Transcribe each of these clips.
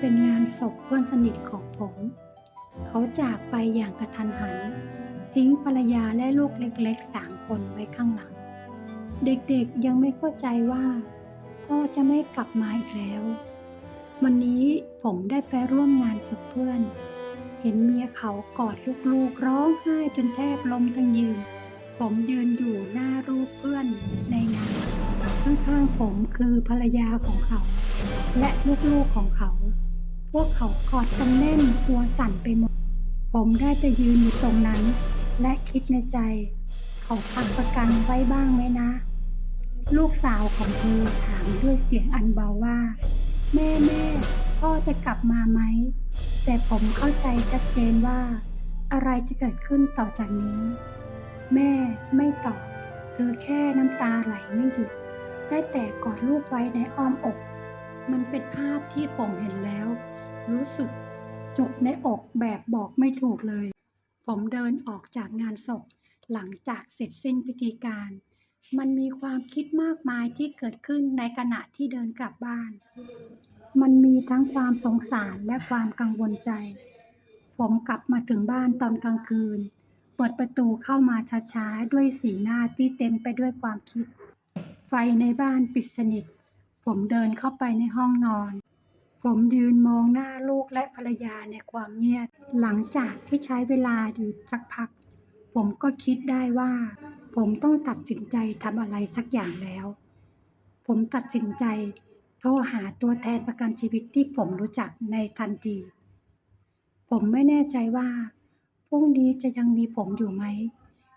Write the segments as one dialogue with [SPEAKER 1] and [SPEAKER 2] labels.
[SPEAKER 1] เป็นงานศพเพื่อนสนิทของผม เขาจากไปอย่างกระทันหัน ทิ้งภรรยาและลูกเล็กๆสามคนไว้ข้างหลัง เด็กๆยังไม่เข้าใจว่า พ่อจะไม่กลับมาอีกแล้ว วันนี้ผมได้ไปร่วมงานศพเพื่อน เห็นเมียเขากอดลูกๆร้องไห้จนแทบล้มทั้งยืน ผมยืนอยู่หน้ารูปเพื่อนในงานข้างๆผมคือภรรยาของเขา และลูกๆของเขา พวกเขากอดกันแน่นตัวสั่นไปหมด ผมได้แต่ยืนอยู่ตรงนั้น และคิดในใจ เขาทำประกันไว้บ้างไหมนะ ลูกสาวของเธอถามด้วยเสียงอันเบาว่า แม่แม่พ่อจะกลับมาไหม แต่ผมเข้าใจชัดเจนว่า อะไรจะเกิดขึ้นต่อจากนี้ แม่ไม่ตอบ เธอแค่น้ำตาไหลไม่หยุด ได้แต่กอดลูกไว้ในอ้อมอก มันเป็นภาพที่ผมเห็นแล้ว รู้สึกจุกในอกแบบบอกไม่ถูกเลย ผมเดินออกจากงานศพ หลังจากเสร็จสิ้นพิธีการ มันมีความคิดมากมายที่เกิดขึ้นในขณะที่เดินกลับบ้าน มันมีทั้งความสงสารและความกังวลใจ ผมกลับมาถึงบ้านตอนกลางคืน เปิดประตูเข้ามาช้าๆ ด้วยสีหน้าที่เต็มไปด้วยความคิด ไฟในบ้านปิดสนิท ผมเดินเข้าไปในห้องนอน ผมยืนมองหน้าลูกและภรรยาในความเงียบ หลังจากที่ใช้เวลาอยู่สักพัก ผมก็คิดได้ว่า ผมต้องตัดสินใจทำอะไรสักอย่างแล้ว ผมตัดสินใจโทรหาตัวแทนประกันชีวิตที่ผมรู้จักในทันที ผมไม่แน่ใจว่าพรุ่งนี้จะยังมีผมอยู่ไหม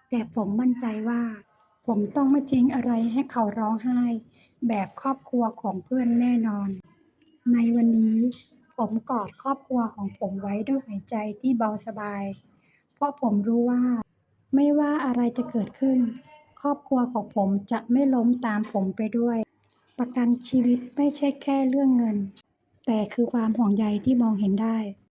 [SPEAKER 1] แต่ผมมั่นใจว่า ผมต้องไม่ทิ้งอะไรให้เขาร้องไห้ แบบครอบครัวของเพื่อนแน่นอน ในวันนี้ ผมกอดครอบครัวของผมไว้ด้วยหัวใจที่เบาสบาย เพราะผมรู้ว่า ไม่ว่าอะไรจะเกิดขึ้น ครอบครัวของผมจะไม่ล้มตามผมไปด้วย ประกันชีวิตไม่ใช่แค่เรื่องเงิน แต่คือความห่วงใยที่มองเห็นได้